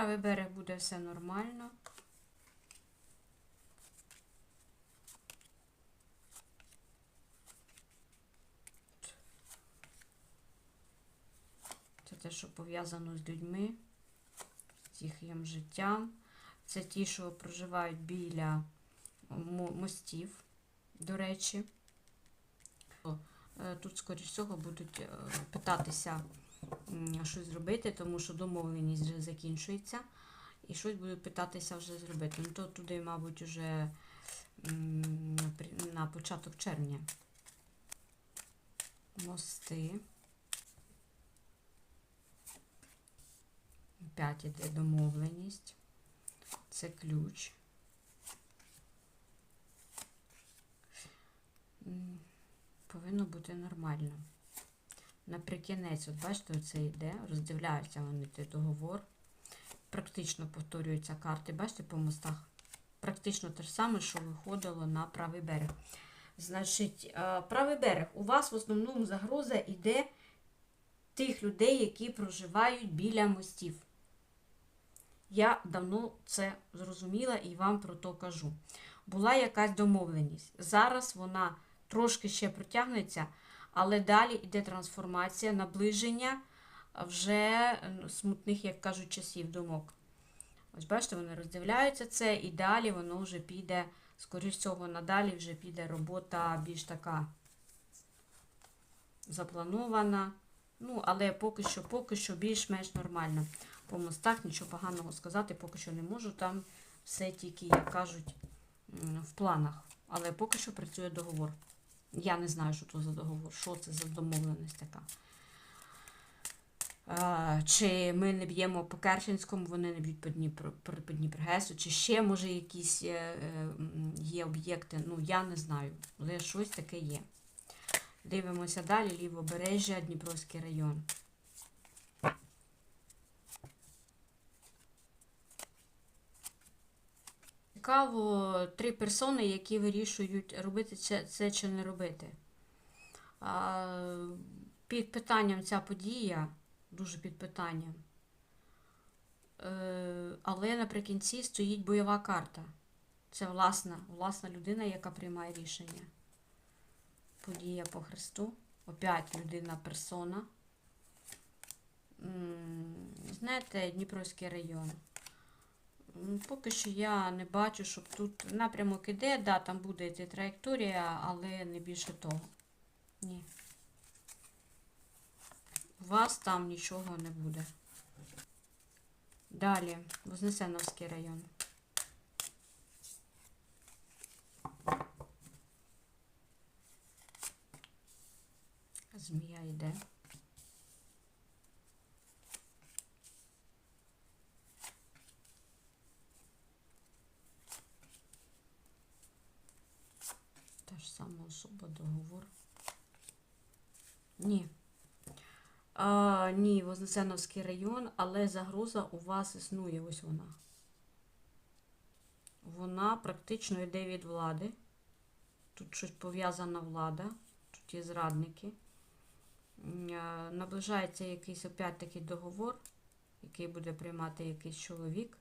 правий берег буде все нормально. Це те, що пов'язано з людьми, з їхнім життям. Це ті, що проживають біля мостів, до речі. Тут, скоріш всього, будуть питатися щось зробити, тому що домовленість закінчується. І щось будуть питатися вже зробити. Ну, то туди, мабуть, вже на початок червня. Мости. Опять іде домовленість. Це ключ. Повинно бути нормально. Наприкінець, от бачите, оце йде, роздивляються вони той договор. Практично повторюються карти, бачите, по мостах. Практично те ж саме, що виходило на правий берег. Значить, е, правий берег. У вас в основному загроза йде тих людей, які проживають біля мостів. Я давно це зрозуміла і вам про то кажу. Була якась домовленість. Зараз вона трошки ще протягнеться, але далі йде трансформація, наближення вже смутних, як кажуть, часів думок. Ось бачите, вони роздивляються це, і далі воно вже піде, скоріш всього, надалі вже піде робота більш така запланована. Ну, але поки що, поки що більш-менш нормально. По мостах нічого поганого сказати поки що не можу. Там все тільки, як кажуть, в планах. Але поки що працює договор. Я не знаю, що це за договор, що це за домовленість така. А, чи ми не б'ємо по Керченському, вони не б'ють по, Дніпро, по Дніпрогесу, чи ще, може, якісь е, е, є об'єкти. Ну, я не знаю, але щось таке є. Дивимося далі, лівобережжя, Дніпровський район. Цікаво, три персони, які вирішують, робити це, це чи не робити. А, під питанням ця подія, дуже під питанням. Е, але наприкінці стоїть бойова карта. Це власна, власна людина, яка приймає рішення. Подія по Христу. Опять людина персона. Знаєте, Дніпровський район. Поки що я не бачу, щоб тут напрямок іде, да, там буде йти траєкторія, але не більше того. Ні. У вас там нічого не буде. Далі, Вознесеновський район. Змія йде. Та ж сама особа, договор. Ні. А, ні, Вознесеновський район, але загроза у вас існує. Ось вона. Вона практично йде від влади. Тут щось пов'язана влада, тут є зрадники. Наближається якийсь опять-таки договор, який буде приймати якийсь чоловік.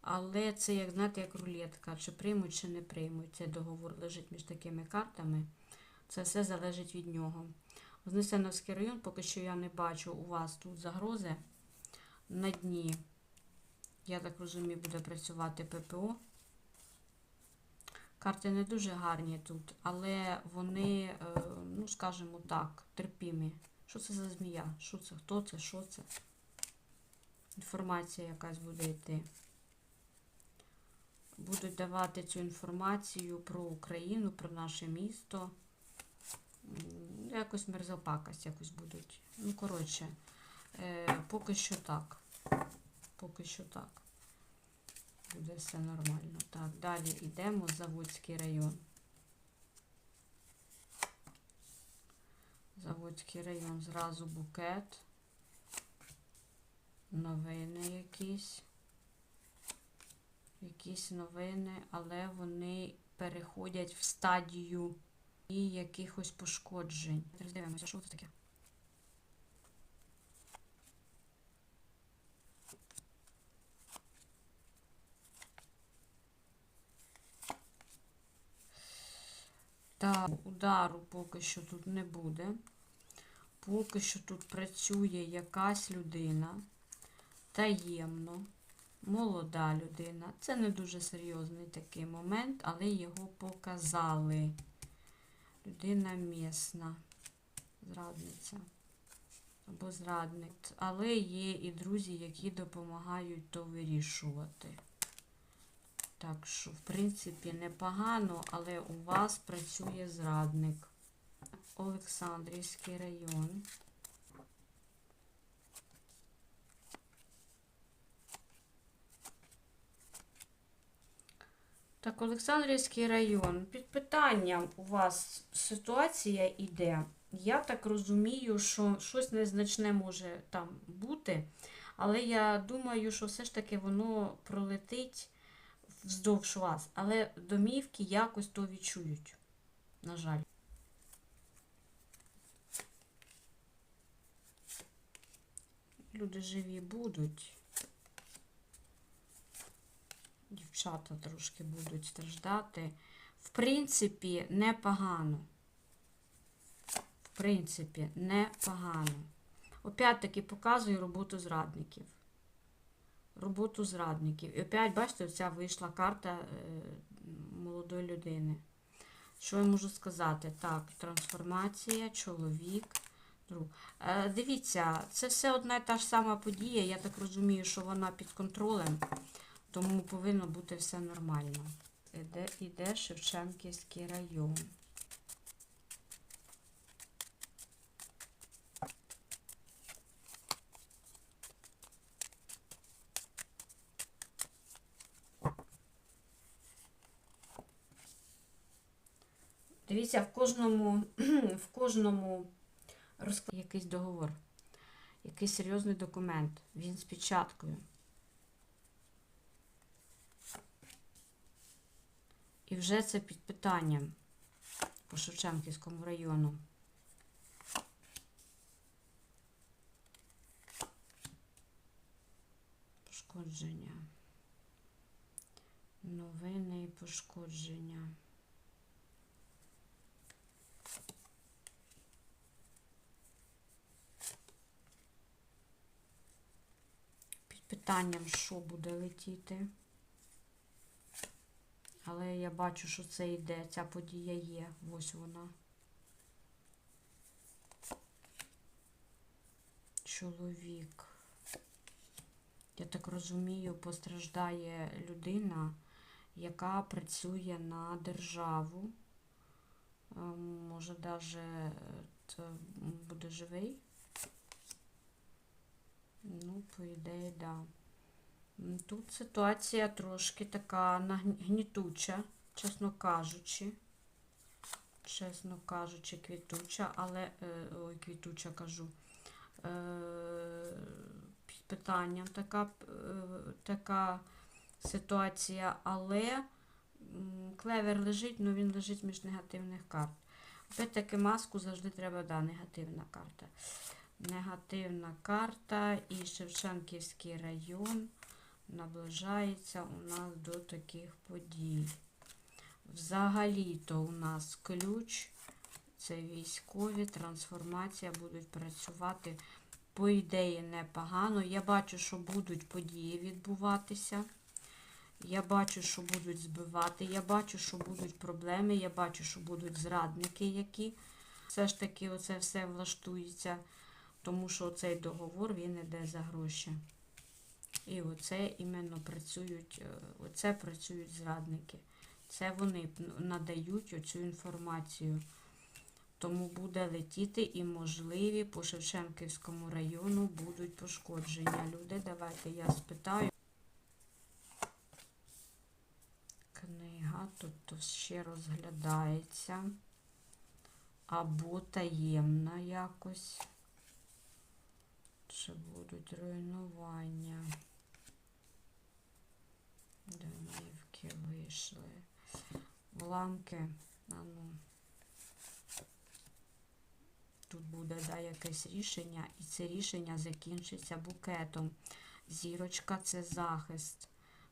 Але це, як знаєте, як рулетка, чи приймуть, чи не приймуть. Цей договор лежить між такими картами. Це все залежить від нього. Вознесеновський район, поки що я не бачу у вас тут загрози. На дні, я так розумію, буде працювати ППО. Карти не дуже гарні тут, але вони, е, ну, скажімо так, терпімі. Що це за змія? Що це? Хто це? Що це? Інформація якась буде йти. Будуть давати цю інформацію про Україну, про наше місто. Якось мерзопакость якось будуть. Ну, коротше, е, поки що так. Поки що так. Буде все нормально. Так, далі йдемо Заводський район. Заводський район, зразу букет. Новини якісь. Якісь новини, але вони переходять в стадію і якихось пошкоджень. Роздивимося, що це таке. Так, удару поки що тут не буде. Поки що тут працює якась людина. Таємно, молода людина. Це не дуже серйозний такий момент, але його показали. Людина місна, зрадниця або зрадник. Але є і друзі, які допомагають то вирішувати. Так що, в принципі, непогано, але у вас працює зрадник. Олександрівський район. Так, Олександрівський район. Під питанням у вас ситуація іде. Я так розумію, що щось незначне може там бути, але я думаю, що все ж таки воно пролетить вздовж вас. Але домівки якось то відчують. На жаль. Люди живі будуть. Дівчата трошки будуть страждати. В принципі, непогано. В принципі, непогано. Опять-таки показую роботу зрадників. Роботу зрадників. І опять, бачите, оця вийшла карта е, молодої людини. Що я можу сказати? Так, трансформація, чоловік. друг. Е, дивіться, це все одна і та ж сама подія. Я так розумію, що вона під контролем, тому повинно бути все нормально. Іде, іде Шевченківський район. Дивіться, в кожному, в кожному розкладі якийсь договор, якийсь серйозний документ. Він з печаткою. І вже це під питанням по Шевченківському району. Пошкодження. Новини і пошкодження. Під питанням, що буде летіти. Але я бачу, що це йде, ця подія є. Ось вона. Чоловік. Я так розумію, постраждає людина, яка працює на державу. Е, Може, навіть буде живий. Ну, по ідеї, так. Да. Тут ситуація трошки така нагні- гнітуча, чесно кажучи. Чесно кажучи, квітуча, але. е, Ой, квітуча кажу. Е, Під питанням така, е, така ситуація, але клевер лежить, ну він лежить між негативних карт. Опять-таки маску завжди треба, да, негативна карта. Негативна карта і Шевченківський район наближається у нас до таких подій. Взагалі-то у нас ключ, це військові, трансформація, будуть працювати, по ідеї, непогано. Я бачу, що будуть події відбуватися. Я бачу, що будуть збивати, я бачу, що будуть проблеми, я бачу, що будуть зрадники, які все ж таки оце все влаштується, тому що цей договор він іде за гроші. І оце іменно працюють, е, оце працюють зрадники. Це вони надають оцю інформацію. Тому буде летіти і можливі по Шевченківському району будуть пошкодження. Люди, давайте я спитаю. Книга тут ще розглядається. Або таємна якось. Чи будуть руйнування? Домівки вийшли. Бланки. А ну. Тут буде да, якесь рішення, і це рішення закінчиться букетом. Зірочка це захист.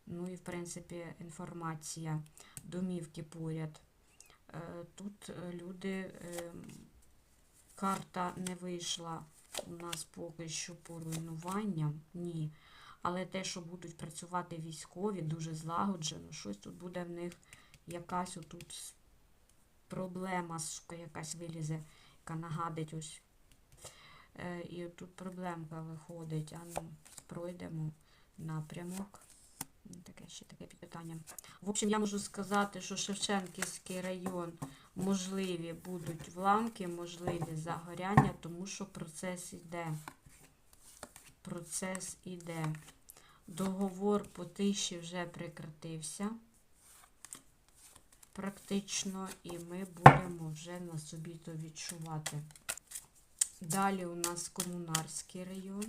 Ну і, в принципі, інформація, домівки поряд. Е, Тут е, люди, е, карта не вийшла у нас поки що по руйнуванням, ні. Але те, що будуть працювати військові, дуже злагоджено, щось тут буде в них якась отут проблема, якась вилізе, яка нагадить ось. Е, І тут проблемка виходить. А ну, пройдемо напрямок. Таке ще таке питання. В общем, я можу сказати, що Шевченківський район можливі будуть вламки, можливі загоряння, тому що процес іде. Процес іде. Договор по тиші вже прекратився. Практично, і ми будемо вже на собі то відчувати. Далі у нас комунарський район.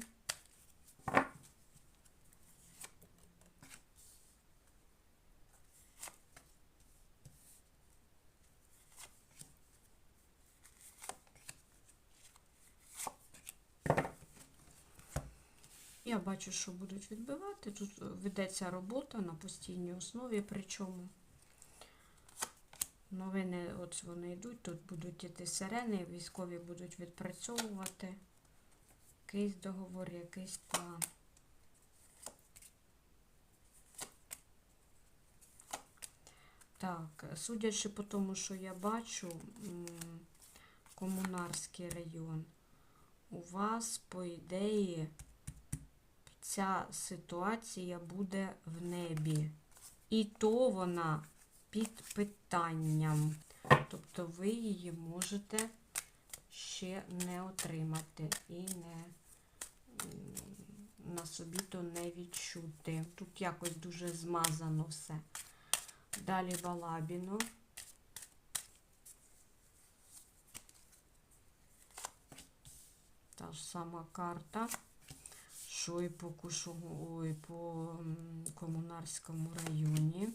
Я бачу, що будуть відбивати. Тут ведеться робота на постійній основі, причому новини, от вони йдуть, тут будуть іти сирени, військові будуть відпрацьовувати якийсь договор, якийсь план. Так, судячи по тому, що я бачу, комунарський район, у вас, по ідеї, ця ситуація буде в небі. І то вона під питанням. Тобто ви її можете ще не отримати і не на собі то не відчути. Тут якось дуже змазано все. Далі Балабіно. Та ж сама карта що і по Кушугу, ой, по Комунарському районі.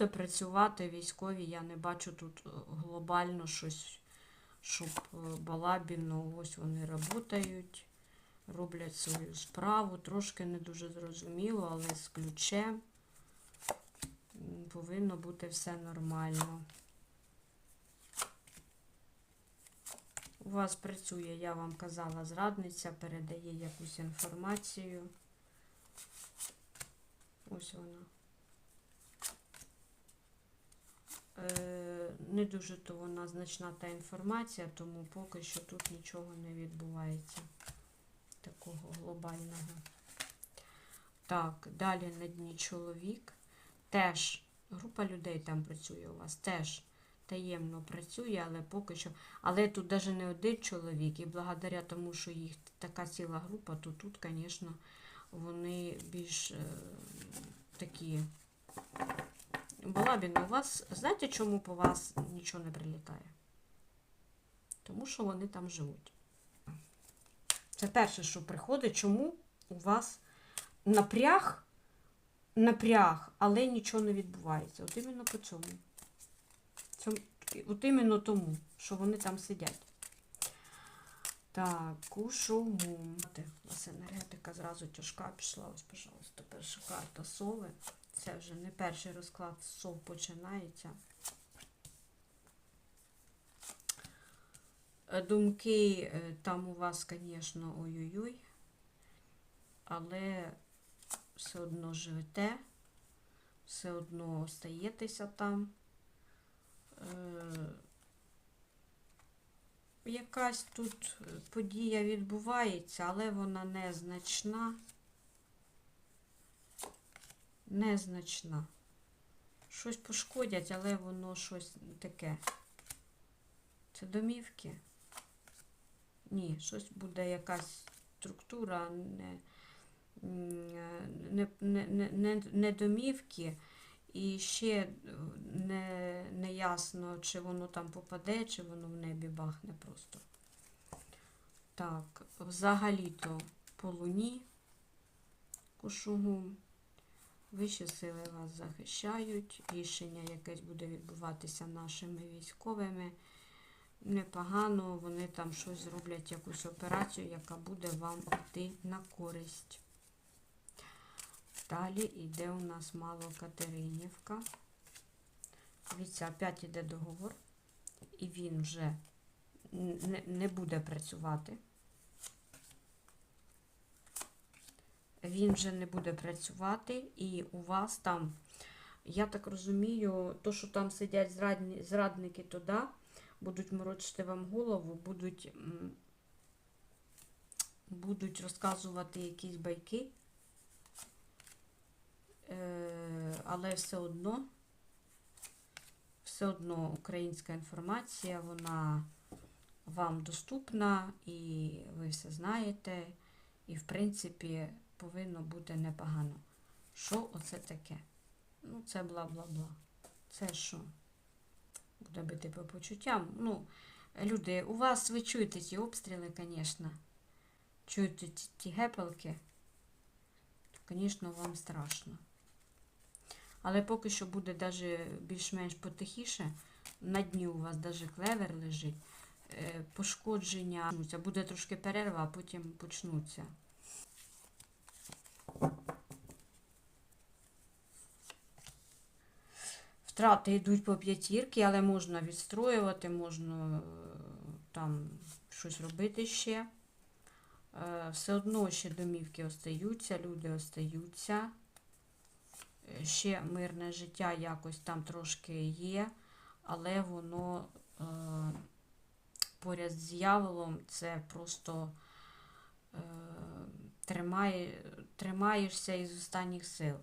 Буде працювати військові, я не бачу тут е, глобально щось, щоб е, балабіно, ось вони працюють, роблять свою справу. Трошки не дуже зрозуміло, але з ключем повинно бути все нормально. У вас працює, я вам казала, зрадниця, передає якусь інформацію. Ось вона. Е, не дуже то вона значна та інформація, тому поки що тут нічого не відбувається такого глобального. Так, далі на дні чоловік. Теж група людей там працює у вас, теж таємно працює, але поки що. Але тут навіть не один чоловік, і благодаря тому, що їх така ціла група, то тут, звісно, вони більш е, такі. Балабіни, у вас, знаєте, чому по вас нічого не прилітає? Тому що вони там живуть. Це перше, що приходить, чому у вас напряг, напряг, але нічого не відбувається. От іменно по цьому. От іменно тому, що вони там сидять. Так, кушугум. У нас енергетика зразу тяжка пішла. Ось, пожалуйста, перша карта сови. Це вже не перший розклад сов починається. Е, Думки е, там у вас, звісно, ой-ой-ой, але все одно живете, все одно остаєтеся там. Е, Якась тут подія відбувається, але вона незначна. Незначна. Щось пошкодять, але воно щось таке. Це домівки? Ні, щось буде якась структура, не, не, не, не, не, домівки. І ще не, не ясно, чи воно там попаде, чи воно в небі бахне просто. Так, взагалі-то по луні кушугум. Вищі сили вас захищають. Рішення якесь буде відбуватися нашими військовими. Непогано, вони там щось зроблять, якусь операцію, яка буде вам йти на користь. Далі йде у нас Малокатеринівка. Дивіться, опять йде договор, і він вже не буде працювати. Він вже не буде працювати, і у вас там, я так розумію, то, що там сидять зрадники туди, будуть морочити вам голову, будуть, будуть розказувати якісь байки. Е, але все одно, все одно українська інформація, вона вам доступна, і ви все знаєте, і, в принципі, повинно бути непогано. Що оце таке? Ну, це бла-бла-бла. Це що? Буде бити по почуттям. Ну, люди, у вас ви чуєте ті обстріли, звісно. Чуєте ті, гепалки, звісно, вам страшно. Але поки що буде даже більш-менш потихіше. На дні у вас даже клевер лежить. Е, Пошкодження. Буде трошки перерва, а потім почнуться. Втрати йдуть по п'ятірки, але можна відстроювати, можна е, там щось робити ще. Е, Все одно ще домівки остаються, люди остаються. Е, Ще мирне життя якось там трошки є, але воно е, поряд з дьяволом це просто е, тримає, тримаєшся із останніх сил.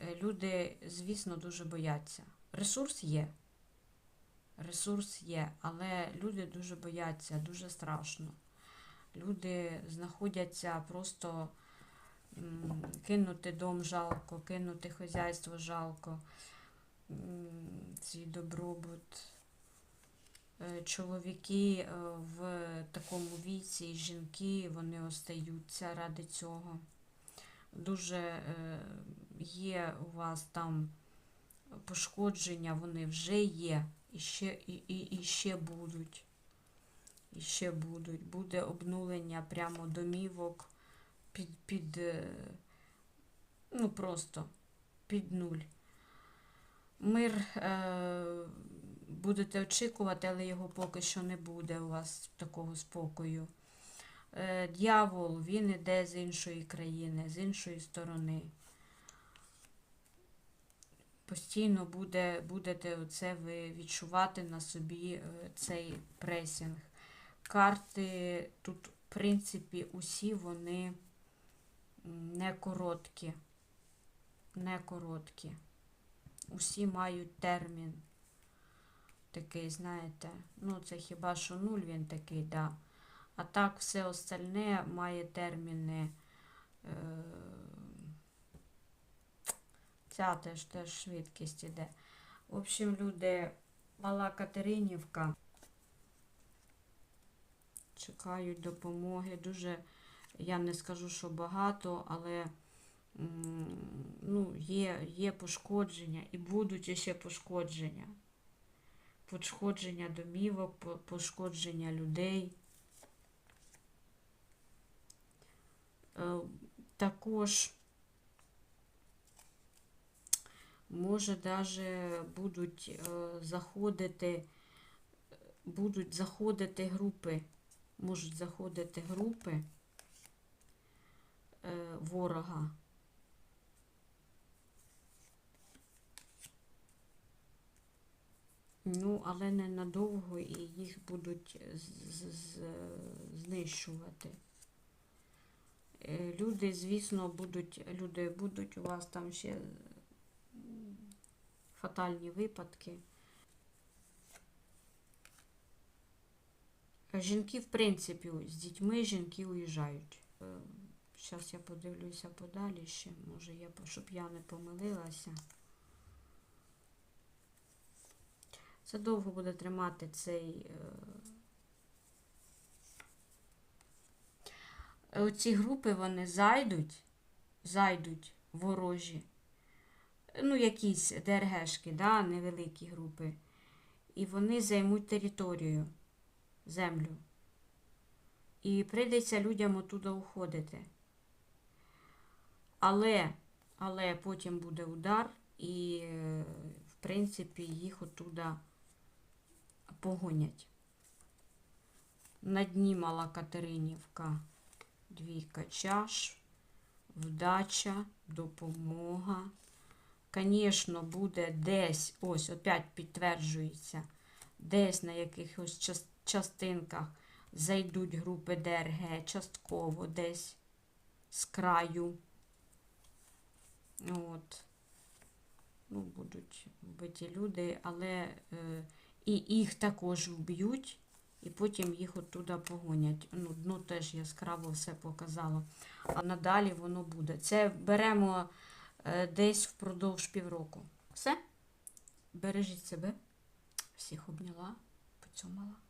Е, Люди, звісно, дуже бояться. Ресурс є. Ресурс є, але люди дуже бояться, дуже страшно. Люди знаходяться просто кинути дом жалко, кинути хазяйство жалко, свій добробут. Е, Чоловіки е, в такому віці, і жінки, вони остаються ради цього. Дуже е, є у вас там пошкодження, вони вже є, і ще, і, і, і ще будуть. І ще будуть. Буде обнулення прямо домівок під, під ну просто під нуль. Мир е, будете очікувати, але його поки що не буде у вас такого спокою. Е, Д'явол, він іде з іншої країни, з іншої сторони. Постійно буде, будете оце ви відчувати на собі е, цей пресінг. Карти тут, в принципі, усі вони не короткі. Не короткі. Усі мають термін. Такий, знаєте, ну це хіба що нуль він такий, да. А так все остальне має терміни. Е, ця теж теж швидкість іде. В общем, люди, мала Катеринівка. Чекають допомоги. Дуже, я не скажу, що багато, але ну, є, є пошкодження і будуть ще пошкодження. Пошкодження домівок, пошкодження людей. Е, Також може даже будуть е, заходити, будуть заходити групи, можуть заходити групи е, ворога. Ну, але ненадовго і їх будуть знищувати. Е, Люди, звісно, будуть, люди будуть у вас там ще фатальні випадки. Жінки, в принципі, з дітьми жінки уїжджають. Зараз я подивлюся подалі ще, може, я, щоб я не помилилася. Це довго буде тримати цей. е, Оці групи вони зайдуть, зайдуть ворожі, ну, якісь ДРГшки, да, невеликі групи, і вони займуть територію, землю. І прийдеться людям отуда уходити. Але, але потім буде удар, і, е, в принципі, їх оттуда погонять. На дні мала Катеринівка, двійка чаш, вдача, допомога. Звісно, буде десь, ось опять підтверджується, десь на якихось частинках зайдуть групи ДРГ частково десь з краю. От. Ну, будуть вбиті люди, але е, і їх також вб'ють, і потім їх оттуда погонять. Ну, дно теж яскраво все показало. А надалі воно буде. Це беремо е, десь впродовж півроку. Все. Бережіть себе. Всіх обняла, поцьомала.